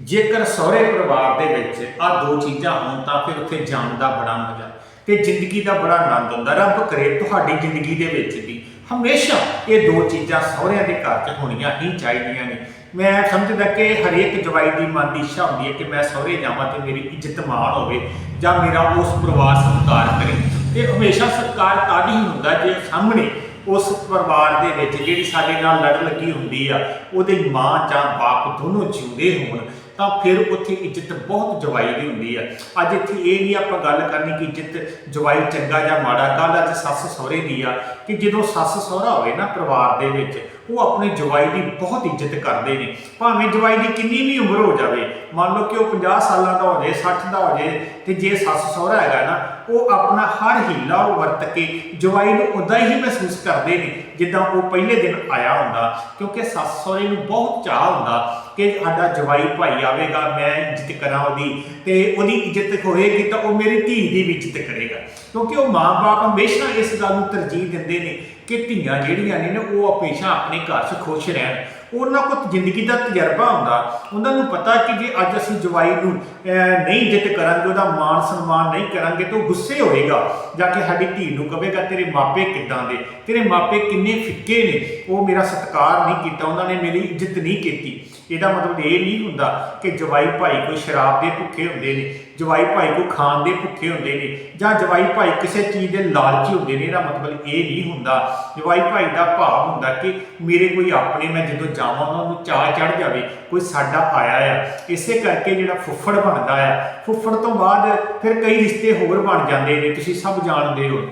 ਜੇਕਰ ਸਹੁਰੇ ਪਰਿਵਾਰ ਦੇ ਵਿੱਚ ਆ ਦੋ ਚੀਜ਼ਾਂ ਹੋਣ ਤਾਂ ਫਿਰ ਉੱਥੇ ਜਾਣ ਦਾ ਬੜਾ ਮਜ਼ਾ ਤੇ ਜ਼ਿੰਦਗੀ ਦਾ ਬੜਾ ਆਨੰਦ ਹੁੰਦਾ। ਰੱਬ ਕਰੇ ਤੁਹਾਡੀ ਜ਼ਿੰਦਗੀ ਦੇ ਵਿੱਚ ਵੀ ਹਮੇਸ਼ਾ ਇਹ ਦੋ ਚੀਜ਼ਾਂ ਸਹੁਰਿਆਂ ਦੇ ਘਰ 'ਚ ਹੋਣੀਆਂ ਹੀ ਚਾਹੀਦੀਆਂ ਨੇ। ਮੈਂ ਸਮਝਦਾ ਕਿ ਹਰੇਕ ਜਵਾਈ ਦੀ ਮਨ ਦੀ ਇੱਛਾ ਹੁੰਦੀ ਹੈ ਕਿ ਮੈਂ ਸਹੁਰੇ ਜਾਵਾਂ ਤੇ ਮੇਰੀ ਇੱਜ਼ਤ ਮਾਣ ਹੋਵੇ ਜਾਂ ਮੇਰਾ ਉਸ ਪਰਿਵਾਰ ਸਤਿਕਾਰ ਕਰੇ। ਤੇ ਹਮੇਸ਼ਾ ਸਤਿਕਾਰ ਤਾਂ ਹੀ ਹੁੰਦਾ ਜੇ ਸਾਹਮਣੇ ਉਸ ਪਰਿਵਾਰ ਦੇ ਵਿੱਚ ਜਿਹੜੀ ਸਾਡੇ ਨਾਲ ਲੜ ਲੱਗੀ ਹੁੰਦੀ ਆ, ਉਹਦੇ ਮਾਂ ਜਾਂ ਬਾਪ ਦੋਨੋਂ ਜਿਉਂਦੇ ਹੋਣ। ਤਾਂ ਫਿਰ ਉੱਥੇ ਇੱਜ਼ਤ ਬਹੁਤ ਜਵਾਈ ਦੀ ਹੁੰਦੀ ਆ। ਅੱਜ ਇੱਥੇ ਇਹ ਨਹੀਂ ਆਪਾਂ ਗੱਲ ਕਰਨੀ ਕਿ ਇੱਜ਼ਤ ਜਵਾਈ ਚੰਗਾ ਜਾਂ ਮਾੜਾ। ਗੱਲ ਅੱਜ ਸੱਸ ਸਹੁਰੇ ਦੀ ਆ ਕਿ ਜਦੋਂ ਸੱਸ ਸਹੁਰਾ ਹੋਵੇ ਨਾ ਪਰਿਵਾਰ ਦੇ ਵਿੱਚ, ਉਹ ਆਪਣੇ ਜਵਾਈ ਦੀ ਬਹੁਤ ਇੱਜ਼ਤ ਕਰਦੇ ਨੇ। ਭਾਵੇਂ ਜਵਾਈ ਦੀ ਕਿੰਨੀ ਵੀ ਉਮਰ ਹੋ ਜਾਵੇ, ਮੰਨ ਲਓ ਕਿ ਉਹ 50 ਸਾਲਾਂ ਦਾ ਹੋ ਜਾਏ 60 ਦਾ ਹੋ ਜਾਏ, ਤੇ ਜੇ ਸੱਸ ਸਹੁਰਾ ਹੈਗਾ ਨਾ, ਉਹ ਆਪਣਾ ਹਰ ਹੀਲਾ ਉਹ ਵਰਤ ਕੇ ਜਵਾਈ ਨੂੰ ਉਦਾਂ ਹੀ ਮਹਿਸੂਸ ਕਰਦੇ ਨੇ ਜਿੱਦਾਂ ਉਹ ਪਹਿਲੇ ਦਿਨ ਆਇਆ ਹੁੰਦਾ। ਕਿਉਂਕਿ ਸੱਸ ਸਹੁਰੇ ਨੂੰ ਬਹੁਤ ਚਾਹ ਹੁੰਦਾ ਕਿ ਸਾਡਾ ਜਵਾਈ ਭਾਈ ਆਵੇਗਾ ਮੈਂ ਇੱਜ਼ਤ ਕਰਾਂ ਉਹਦੀ। ਤੇ ਉਹਦੀ ਇੱਜ਼ਤ ਹੋਏਗੀ ਤਾਂ ਉਹ ਮੇਰੀ ਧੀ ਦੀ ਵੀ ਇੱਜ਼ਤ ਕਰੇਗਾ ਕਿਉਂਕਿ ਉਹ ਮਾਂ-ਬਾਪ ਹਮੇਸ਼ਾ ਇਸ ਗੱਲ ਨੂੰ ਤਰਜੀਹ ਦਿੰਦੇ ਨੇ। ਕਿ ਧੀਆਂ ਜਿਹੜੀਆਂ ਨੇ ਨਾ, ਉਹ ਹਮੇਸ਼ਾ ਆਪਣੇ ਘਰ 'ਚ ਖੁਸ਼ ਰਹਿਣ। ਉਹਨਾਂ ਕੋਲ ਜ਼ਿੰਦਗੀ ਦਾ ਤਜਰਬਾ ਹੁੰਦਾ। ਉਹਨਾਂ ਨੂੰ ਪਤਾ ਕਿ ਜੇ ਅੱਜ ਅਸੀਂ ਜਵਾਈ ਨੂੰ ਨਹੀਂ ਇੱਜ਼ਤ ਕਰਾਂਗੇ, ਉਹਦਾ ਮਾਣ ਸਨਮਾਨ ਨਹੀਂ ਕਰਾਂਗੇ, ਤਾਂ ਉਹ ਗੁੱਸੇ ਹੋਏਗਾ। ਜਾਂ ਕੇ ਸਾਡੀ ਧੀ ਨੂੰ ਕਹੇਗਾ, ਤੇਰੇ ਮਾਪੇ ਕਿੱਦਾਂ ਦੇ? ਤੇਰੇ ਮਾਪੇ ਕਿੰਨੇ ਫਿੱਕੇ ਨੇ? ਉਹ ਮੇਰਾ ਸਤਿਕਾਰ ਨਹੀਂ ਕੀਤਾ। ਉਹਨਾਂ ਨੇ ਮੇਰੀ ਇੱਜ਼ਤ ਨਹੀਂ ਕੀਤੀ। ਇਹਦਾ ਮਤਲਬ ਇਹ ਨਹੀਂ ਹੁੰਦਾ ਕਿ ਜਵਾਈ ਭਾਈ ਕੋਈ ਸ਼ਰਾਬ ਦੇ ਭੁੱਖੇ ਹੁੰਦੇ ਨੇ, ਜਵਾਈ ਭਾਈ ਕੋਈ ਖਾਣ ਦੇ ਭੁੱਖੇ ਹੁੰਦੇ ਨੇ, ਜਾਂ ਜਵਾਈ ਭਾਈ ਕਿਸੇ ਚੀਜ਼ ਦੇ ਲਾਲਚੀ ਹੁੰਦੇ ਨੇ। ਇਹਦਾ ਮਤਲਬ ਇਹ ਨਹੀਂ ਹੁੰਦਾ ਜਵਾਈ ਭਾਈ ਦਾ ਭਾਵ ਹੁੰਦਾ ਕਿ ਮੇਰੇ ਕੋਈ ਆਪਣੇ, ਮੈਂ ਜਦੋਂ ਜਾਵਾਂ ਉਹਨਾਂ ਨੂੰ ਚਾਹ ਚੜ ਜਾਵੇ, ਕੋਈ ਸਾਡਾ ਆਇਆ ਆ। ਇਸੇ ਕਰਕੇ ਜਿਹੜਾ ਫੁੱਫੜ ਬਣਦਾ ਆ, ਫੁੱਫੜ ਤੋਂ ਬਾਅਦ ਫਿਰ ਕਈ ਰਿਸ਼ਤੇ ਹੋਰ ਬਣ ਜਾਂਦੇ ਨੇ, ਤੁਸੀਂ ਸਭ ਜਾਣਦੇ ਹੋ।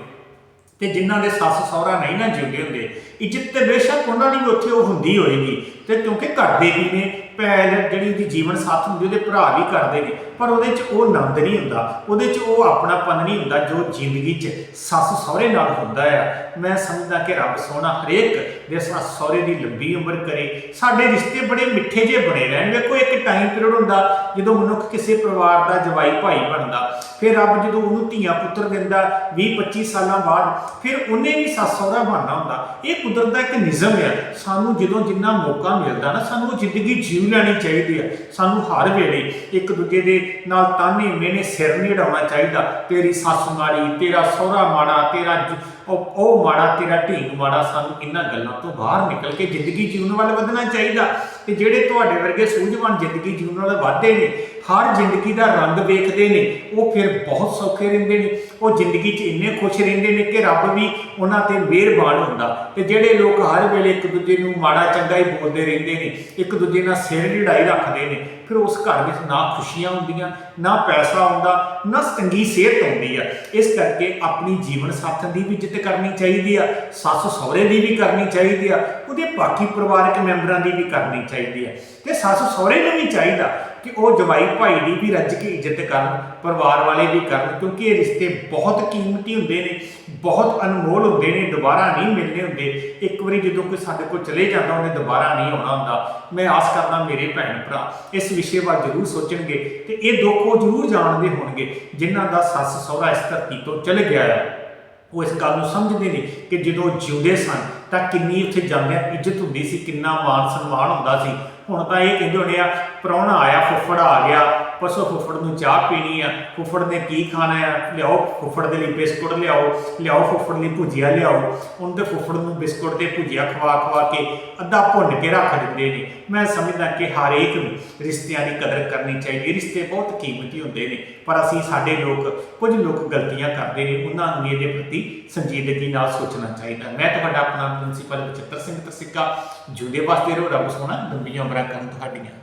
ਤੇ ਜਿਨ੍ਹਾਂ ਦੇ ਸੱਸ ਸਹੁਰਾ ਨਹੀਂ ਨਾ ਜਿਉਂਦੇ ਹੁੰਦੇ, ਇੱਜ਼ਤ ਤੇ ਬੇਸ਼ੱਕ ਉਹਨਾਂ ਦੀ ਵੀ ਉੱਥੇ ਉਹ ਹੁੰਦੀ ਹੋਏਗੀ, ਤੇ ਕਿਉਂਕਿ ਘਰ ਦੇ ਵੀ ਨੇ ਭੈਣ ਜਿਹੜੀ ਉਹਦੀ ਜੀਵਨ ਸਾਥ ਹੁੰਦੀ, ਉਹਦੇ ਭਰਾ ਵੀ ਕਰਦੇ ਨੇ, ਪਰ ਉਹਦੇ 'ਚ ਉਹ ਆਨੰਦ ਨਹੀਂ ਹੁੰਦਾ। ਉਹਦੇ 'ਚ ਉਹ ਆਪਣਾਪਨ ਨਹੀਂ ਹੁੰਦਾ ਜੋ ਜ਼ਿੰਦਗੀ 'ਚ ਸੱਸ ਸਹੁਰੇ ਨਾਲ ਹੁੰਦਾ ਆ। ਮੈਂ ਸਮਝਦਾ ਕਿ ਰੱਬ ਸੋਹਣਾ ਹਰੇਕ ਦੇ ਸੱਸ ਸਹੁਰੇ ਦੀ ਲੰਬੀ ਉਮਰ ਕਰੇ। ਸਾਡੇ ਰਿਸ਼ਤੇ ਬੜੇ ਮਿੱਠੇ ਜਿਹੇ ਬਣੇ ਰਹਿਣ। ਵੇਖੋ, ਇੱਕ ਟਾਈਮ ਪੀਰੀਅਡ ਹੁੰਦਾ ਜਦੋਂ ਮਨੁੱਖ ਕਿਸੇ ਪਰਿਵਾਰ ਦਾ ਜਵਾਈ ਭਾਈ ਬਣਦਾ। ਫਿਰ ਰੱਬ ਜਦੋਂ ਉਹਨੂੰ ਧੀਆਂ ਪੁੱਤਰ ਦਿੰਦਾ 20 25 ਸਾਲਾਂ ਬਾਅਦ, ਫਿਰ ਉਹਨੇ ਵੀ ਸੱਸ ਸਹੁਰਾ ਬਣਨਾ ਹੁੰਦਾ। ਇਹ ਕੁਦਰਤ ਦਾ ਇੱਕ ਨਿਯਮ ਹੈ ਸਾਨੂੰ ਜਦੋਂ ਜਿੰਨਾ ਮੌਕਾ ਮਿਲਦਾ ਨਾ, ਸਾਨੂੰ ਜ਼ਿੰਦਗੀ ਜ਼ਿੰਦਗੀ ਜੀਵ ਲੈਣੀ ਚਾਹੀਦੀ ਹੈ। ਸਾਨੂੰ ਹਰ ਵੇਲੇ ਇੱਕ ਦੂਜੇ ਦੇ ਨਾਲ ਤਾਨੇ ਮੇਨੇ ਸਿਰ ਨਹੀਂ ਢਾਉਣਾ ਚਾਹੀਦਾ। ਤੇਰੀ ਸੱਸ ਮਾੜੀ, ਤੇਰਾ ਸਹੁਰਾ ਮਾੜਾ, ਤੇਰਾ ਉਹ ਮਾੜਾ, ਤੇਰਾ ਢੀਂਗ ਮਾੜਾ ਸਾਨੂੰ ਇਹਨਾਂ ਗੱਲਾਂ ਤੋਂ ਬਾਹਰ ਨਿਕਲ ਕੇ ਜ਼ਿੰਦਗੀ ਜੀਵਨ ਵੱਲ ਵਧਣਾ ਚਾਹੀਦਾ। ਤੇ ਜਿਹੜੇ ਤੁਹਾਡੇ ਵਰਗੇ ਸੂਝਵਾਨ ਜ਼ਿੰਦਗੀ ਜੀਵਨ ਵੱਲ ਵਧਦੇ ਨੇ ਹਰ ਜ਼ਿੰਦਗੀ ਦਾ ਰੰਗ ਵੇਖਦੇ ਨੇ, ਉਹ ਫਿਰ ਬਹੁਤ ਸੌਖੇ ਰਹਿੰਦੇ ਨੇ। ਉਹ ਜ਼ਿੰਦਗੀ 'ਚ ਇੰਨੇ ਖੁਸ਼ ਰਹਿੰਦੇ ਨੇ ਕਿ ਰੱਬ ਵੀ ਉਹਨਾਂ ਤੇ ਮਿਹਰਬਾਨ ਹੁੰਦਾ। ਤੇ ਜਿਹੜੇ ਲੋਕ ਹਰ ਵੇਲੇ ਇੱਕ ਦੂਜੇ ਨੂੰ ਮਾੜਾ ਚੰਗਾ ਹੀ ਬੋਲਦੇ ਰਹਿੰਦੇ ਨੇ, ਇੱਕ ਦੂਜੇ ਨਾਲ ਸਿਰ ਲੜਾਈ ਰੱਖਦੇ ਨੇ, ਫਿਰ ਉਸ ਘਰ ਵਿੱਚ ਨਾ ਖੁਸ਼ੀਆਂ ਹੁੰਦੀਆਂ, ਨਾ ਪੈਸਾ ਆਉਂਦਾ ਨਾ ਚੰਗੀ ਸਿਹਤ ਆਉਂਦੀ ਆ। ਇਸ ਕਰਕੇ ਆਪਣੀ ਜੀਵਨ ਸਾਥਣ ਦੀ ਵੀ ਇੱਜ਼ਤ ਕਰਨੀ ਚਾਹੀਦੀ ਆ, ਸੱਸ ਸਹੁਰੇ ਦੀ ਵੀ ਕਰਨੀ ਚਾਹੀਦੀ ਆ, ਉਹਦੇ ਬਾਕੀ ਪਰਿਵਾਰਕ ਮੈਂਬਰਾਂ ਦੀ ਵੀ ਕਰਨੀ ਚਾਹੀਦੀ ਆ। ਤੇ ਸੱਸ ਸਹੁਰੇ ਨੂੰ ਵੀ ਚਾਹੀਦਾ ਕਿ ਉਹ ਜਵਾਈ ਭਾਈ ਦੀ ਵੀ ਰੱਜ ਕੇ ਇੱਜ਼ਤ ਕਰਨ, ਪਰਿਵਾਰ ਵਾਲੇ ਵੀ ਕਰਨ, ਕਿਉਂਕਿ ਇਹ ਰਿਸ਼ਤੇ ਬਹੁਤ ਕੀਮਤੀ ਹੁੰਦੇ ਨੇ, ਬਹੁਤ ਅਨਮੋਲ ਹੁੰਦੇ ਨੇ, ਦੁਬਾਰਾ ਨਹੀਂ ਮਿਲਦੇ ਹੁੰਦੇ। ਇੱਕ ਵਾਰੀ ਜਦੋਂ ਕੋਈ ਸਾਡੇ ਕੋਲ ਚਲੇ ਜਾਂਦਾ, ਉਹਨੇ ਦੁਬਾਰਾ ਨਹੀਂ ਆਉਣਾ ਹੁੰਦਾ। ਮੈਂ ਆਸ ਕਰਦਾ ਮੇਰੇ ਭੈਣ ਭਰਾ ਇਸ ਵਿਸ਼ੇ ਵੱਲ ਜ਼ਰੂਰ ਸੋਚਣਗੇ ਤੇ ਇਹ ਦੁੱਖ ਉਹ ਜ਼ਰੂਰ ਜਾਣਦੇ ਹੋਣਗੇ ਜਿਨ੍ਹਾਂ ਦਾ ਸੱਸ ਸਹੁਰਾ ਇਸ ਧਰਤੀ ਤੋਂ ਚਲੇ ਗਿਆ ਹੈ ਉਹ ਇਸ ਗੱਲ ਨੂੰ ਸਮਝਦੇ ਨੇ ਕਿ ਜਦੋਂ ਜਿਉਂਦੇ ਸਨ, ਤਾਂ ਕਿੰਨੀ ਉੱਥੇ ਜਾਂਦਿਆਂ ਇੱਜ਼ਤ ਹੁੰਦੀ ਸੀ, ਕਿੰਨਾ ਮਾਨ ਸਨਮਾਨ ਹੁੰਦਾ ਸੀ। ਹੁਣ ਤਾਂ ਇਹ ਕਹਿੰਦੇ ਹੋਣੇ ਆ ਪ੍ਰਾਹੁਣਾ ਆਇਆ ਫੁੱਫੜ ਆ ਗਿਆ ਪਰਸੋਂ ਫੁੱਫੜ ਨੂੰ ਚਾਹ ਪੀਣੀ ਆ, ਫੁੱਫੜ ਨੇ ਕੀ ਖਾਣਾ ਆ? ਲਿਆਓ ਫੁੱਫੜ ਦੇ ਲਈ ਬਿਸਕੁਟ ਲਿਆਓ ਲਿਆਓ ਫੁੱਫੜ ਲਈ ਭੁਜੀਆ ਲਿਆਓ। ਉਹਨਾਂ ਦੇ ਫੁੱਫੜ ਨੂੰ ਬਿਸਕੁਟ ਤੇ ਭੁਜੀਆ ਖਵਾ ਖਵਾ ਕੇ ਅੱਧਾ ਭੁੰਨ ਕੇ ਰੱਖ ਦਿੰਦੇ ਨੇ। ਮੈਂ ਸਮਝਦਾ ਕਿ ਹਰੇਕ ਨੂੰ ਰਿਸ਼ਤਿਆਂ ਦੀ ਕਦਰ ਕਰਨੀ ਚਾਹੀਦੀ, ਰਿਸ਼ਤੇ ਬਹੁਤ ਕੀਮਤੀ ਹੁੰਦੇ ਨੇ। ਪਰ ਅਸੀਂ ਸਾਡੇ ਲੋਕ, ਕੁਝ ਲੋਕ ਗਲਤੀਆਂ ਕਰਦੇ ਨੇ, ਉਹਨਾਂ ਨੂੰ ਇਹਦੇ ਪ੍ਰਤੀ ਸੰਜੀਦਗੀ ਨਾਲ ਸੋਚਣਾ ਚਾਹੀਦਾ। ਮੈਂ ਤੁਹਾਡਾ ਆਪਣਾ ਪ੍ਰਿੰਸੀਪਲ ਬਚਿੱਤਰ ਸਿੰਘ ਤਸਿੱਕਾ ਜੁਦੇ ਵਾਸਤੇ ਰਹੋ ਰੱਬ ਸੋਹਣਾ, ਲੰਬੀਆਂ ਉਮਰਾਂ ਕਰਨ ਤੁਹਾਡੀਆਂ।